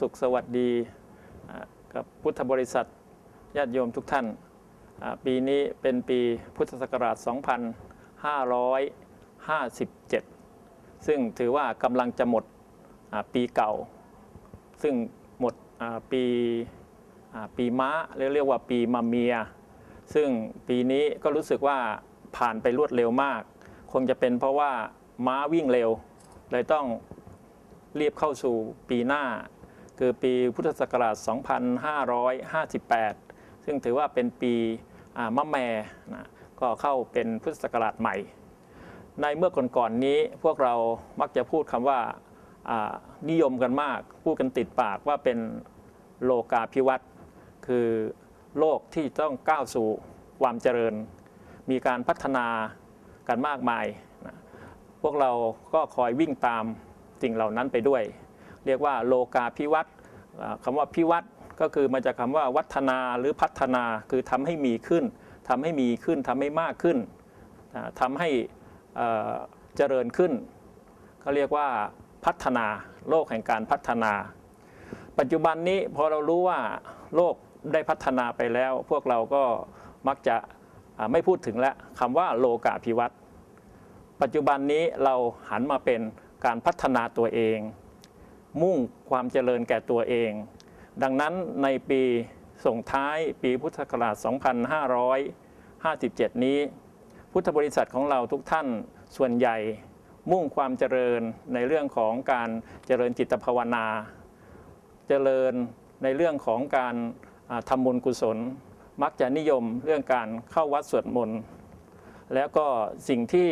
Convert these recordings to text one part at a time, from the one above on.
สุขสวัสดีกับพุทธบริษัทญาติโยมทุกท่าน ปีนี้เป็นปีพุทธศักราช 2557 ซึ่งถือว่ากำลังจะหมดปีเก่า ซึ่งหมดปีปีม้าเรียกเรียกว่าปีมะเมีย ซึ่งปีนี้ก็รู้สึกว่าผ่านไปรวดเร็วมาก คงจะเป็นเพราะว่าม้าวิ่งเร็ว เลยต้องรีบเข้าสู่ปีหน้า คือปีพุทธศักราช 2558 ซึ่งถือว่าเป็นปีมะแม่นะก็เข้าเป็นพุทธศักราชใหม่ ในเมื่อก่อนๆนนี้พวกเรามักจะพูดคำว่าอ่านิยมกันมาก พูดกันติดปากว่าเป็นโลกาภิวัตน์คือโลกที่ต้องก้าวสู่ความเจริญ มีการพัฒนากันมากมายนะพวกเราก็คอยวิ่งตามสิ่งเหล่านั้นไปด้วย เรียกว่าโลกาภิวัตน์อ่าคำว่าภิวัต์ก็คือมาจากคำว่าวัฒนาหรือพัฒนาคือทำให้มีขึ้นทำให้มีขึ้นทำให้มากขึ้นอ่าทำให้เจริญขึ้นเขาเรียกว่าพัฒนาโลกแห่งการพัฒนา ปัจจุบันนี้พอเรารู้ว่าโลกได้พัฒนาไปแล้ว พวกเราก็มักจะไม่พูดถึงแล้วคำว่าโลกาภิวัตน์ปัจจุบันนี้เราหันมาเป็นการพัฒนาตัวเอง มุ่งความเจริญแก่ตัวเอง ดังนั้นในปีส่งท้ายปีพุทธศักราช 2557 นี้ พุทธบริษัทของเราทุกท่านส่วนใหญ่ มุ่งความเจริญในเรื่องของการเจริญจิตภาวนา เจริญในเรื่องของการทำบุญกุศล มักจะนิยมเรื่องการเข้าวัดสวดมนต์แล้วก็สิ่งที่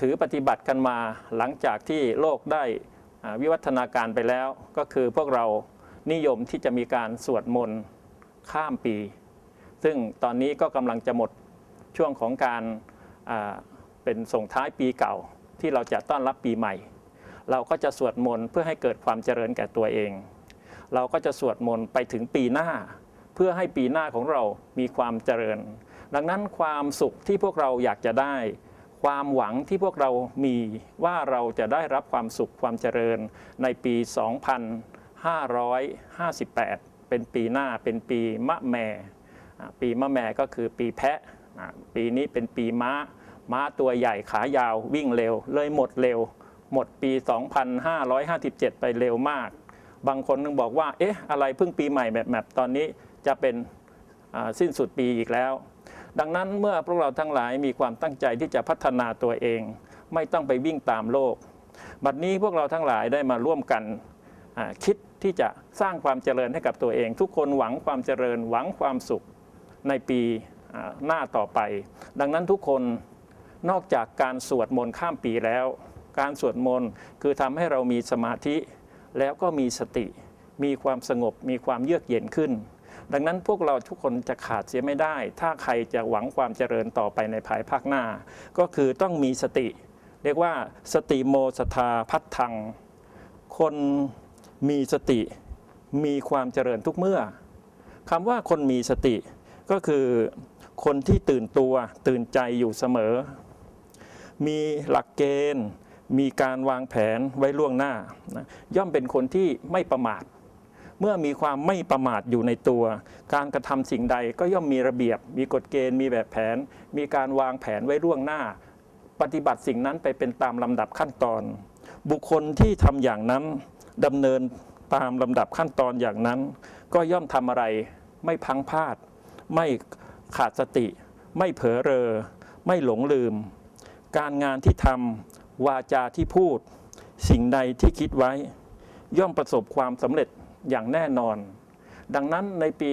ถือปฏิบัติกันมาหลังจากที่โลกได้ วิวัฒนาการไปแล้ว ก็คือพวกเรานิยมที่จะมีการสวดมนต์ข้ามปี ซึ่งตอนนี้ก็กำลังจะหมดช่วงของการเป็นส่งท้ายปีเก่าที่เราจะต้อนรับปีใหม่ เราก็จะสวดมนต์เพื่อให้เกิดความเจริญแก่ตัวเอง เราก็จะสวดมนต์ไปถึงปีหน้า เพื่อให้ปีหน้าของเรามีความเจริญ ดังนั้นความสุขที่พวกเราอยากจะได้ ความหวังที่พวกเรามีว่าเราจะได้รับความสุขความเจริญในปี 2558 เป็นปีหน้าเป็นปีมะแม่ ปีมะแม่ก็คือปีแพะ ปีนี้เป็นปีม้า ม้าตัวใหญ่ขายาววิ่งเร็ว เลยหมดเร็ว หมดปี 2557 ไปเร็วมาก บางคนนึงบอกว่า เอ๊ะ อะไรเพิ่งปีใหม่แบบแบบตอนนี้จะเป็นสิ้นสุดปีอีกแล้ว ดังนั้นเมื่อพวกเราทั้งหลายมีความตั้งใจที่จะพัฒนาตัวเอง ไม่ต้องไปวิ่งตามโลก บัดนี้พวกเราทั้งหลายได้มาร่วมกันคิดที่จะสร้างความเจริญให้กับตัวเอง ทุกคนหวังความเจริญหวังความสุขในปีหน้าต่อไป ดังนั้นทุกคนนอกจากการสวดมนต์ข้ามปีแล้ว การสวดมนต์คือทำให้เรามีสมาธิแล้วก็มีสติ มีความสงบมีความเยือกเย็นขึ้น ดังนั้นพวกเราทุกคนจะขาดเสียไม่ได้ ถ้าใครจะหวังความเจริญต่อไปในภายภาคหน้า ก็คือต้องมีสติ เรียกว่าสติโมสทาพัฒทัง คนมีสติมีความเจริญทุกเมื่อคำว่าคนมีสติก็คือคนที่ตื่นตัวตื่นใจอยู่เสมอ มีหลักเกณฑ์ มีการวางแผนไว้ล่วงหน้านะย่อมเป็นคนที่ไม่ประมาท เมื่อมีความไม่ประมาทอยู่ในตัว การกระทำสิ่งใดก็ย่อมมีระเบียบ มีกฎเกณฑ์มีแบบแผน มีการวางแผนไว้ล่วงหน้า ปฏิบัติสิ่งนั้นไปเป็นตามลำดับขั้นตอน บุคคลที่ทำอย่างนั้นดำเนินตามลำดับขั้นตอนอย่างนั้น ก็ย่อมทำอะไรไม่พังพลาด ไม่ขาดสติ ไม่เผลอเรอ ไม่หลงลืม การงานที่ทำวาจาที่พูด สิ่งใดที่คิดไว้ ย่อมประสบความสำเร็จ อย่างแน่นอน ดังนั้นในปี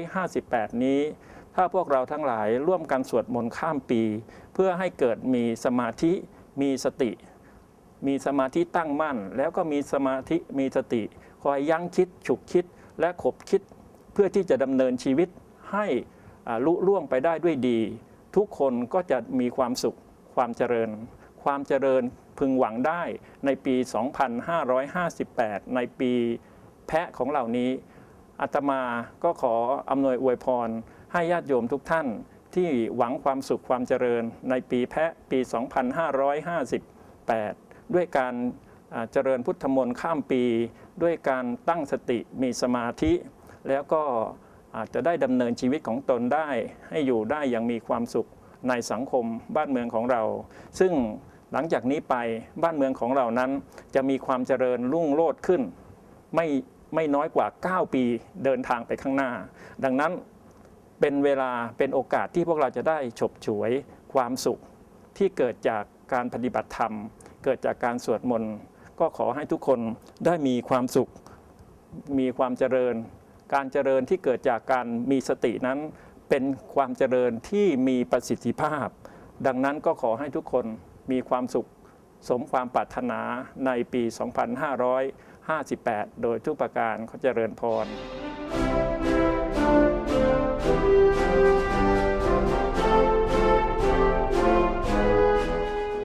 2558 นี้ ถ้าพวกเราทั้งหลายร่วมกันสวดมนต์ข้ามปี เพื่อให้เกิดมีสมาธิมีสติ มีสมาธิตั้งมั่น แล้วก็มีสมาธิมีสติ คอยยั้งคิด ฉุกคิดและขบคิด เพื่อที่จะดำเนินชีวิตให้ลุล่วงไปได้ด้วยดี ทุกคนก็จะมีความสุขความเจริญ ความเจริญ พึงหวังได้ในปี 2558 ในปีแพะของเหล่านี้อาตมาก็ขออำนวยอวยพร ให้ญาติโยมทุกท่านที่หวังความสุขความเจริญในปีแพะปี 2558 ด้วยการเจริญพุทธมนต์ข้ามปี ด้วยการตั้งสติมีสมาธิ แล้วก็อาจจะได้ดำเนินชีวิตของตนได้ ให้อยู่ได้อย่างมีความสุขในสังคมบ้านเมืองของเรา ซึ่ง หลังจากนี้ไปบ้านเมืองของเรานั้น จะมีความเจริญรุ่งโรจน์ขึ้น ไม่ไม่น้อยกว่า 9 ปีเดินทางไปข้างหน้า ดังนั้นเป็นเวลาเป็นโอกาสที่พวกเราจะได้ฉบฉวยความสุขที่เกิดจากการปฏิบัติธรรม เกิดจากการสวดมนต์ก็ขอให้ทุกคนได้มีความสุข มีความเจริญ การเจริญที่เกิดจากการมีสตินั้น เป็นความเจริญที่มีประสิทธิภาพ ดังนั้นก็ขอให้ทุกคน มีความสุขสมความปรารถนาในปี 2558 โดยทุกประการขอเจริญพร